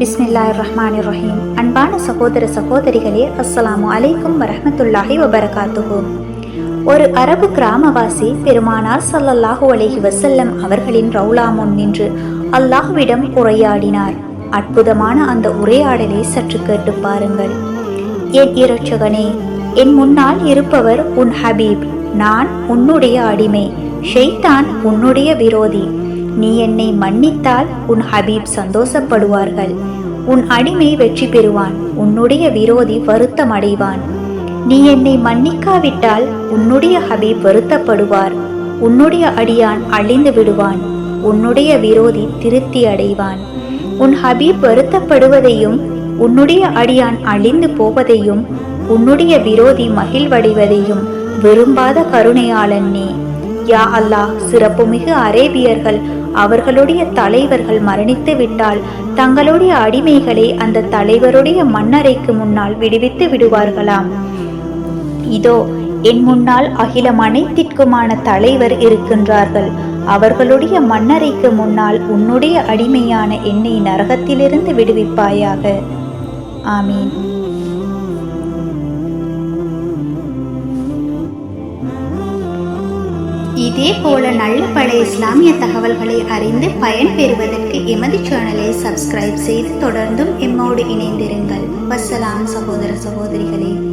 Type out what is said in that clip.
பிஸ்மில்லாய் ரஹ்மான் ரஹீம் அன்பான சகோதர சகோதரிகளே அஸ்ஸலாமு அலைக்கும் வரஹமத்துல்லாஹி வபரகாத்துஹு. ஒரு அரபு கிராமவாசி பெருமானார் சல்லல்லாஹு அலஹி வசல்லம் அவர்களின் ரவுலா முன் நின்று அல்லாஹ்விடம் உரையாடினார். அற்புதமான அந்த உரையாடலை சற்று கேட்டு பாருங்கள். என் இரட்சகனே என் முன்னால் இருப்பவர் உன் ஹபீப். நான் உன்னுடைய அடிமை. ஷெய்தான் உன்னுடைய விரோதி. நீ என்னை மன்னித்தால் உன் ஹபீப் சந்தோஷப்படுவார்கள். உன் அடிமை வெற்றி பெறுவான். உன்னுடைய விரோதி வருத்தம் அடைவான் நீ என்னை மன்னிக்காவிட்டால் உன்னுடைய ஹபீப் வருத்தப்படுவார். உன்னுடைய அடியான் அழிந்து விடுவான். உன்னுடைய விரோதி திருப்தி அடைவான். உன் ஹபீப் வருத்தப்படுவதையும் உன்னுடைய அடியான் அழிந்து போவதையும் உன்னுடைய விரோதி மகிழ்வடைவதையும் விரும்பாத கருணையாளன் நீ. யா அல்லாஹ் சிறப்புமிகு அரேபியர்கள் அவர்களுடைய தலைவர்கள் மரணித்து விட்டால் தங்களுடைய அடிமைகளை அந்த தலைவருடைய மன்னரைக்கு முன்னால் விடுவித்து விடுவார்களாம். இதோ என் முன்னால் அகிலம் அனைத்திற்குமான தலைவர் இருக்கின்றார்கள். அவர்களுடைய மன்னரைக்கு முன்னால் உன்னுடைய அடிமையான என்னை நரகத்திலிருந்து விடுவிப்பாயாக. ஆமீன். இதே போல நல்ல பழைய இஸ்லாமிய தகவல்களை அறிந்து பயன்பெறுவதற்கு எமது சேனலை சப்ஸ்கிரைப் செய்து தொடர்ந்தும் எம்மோடு இணைந்திருங்கள். வசலாம் சகோதர சகோதரிகளே.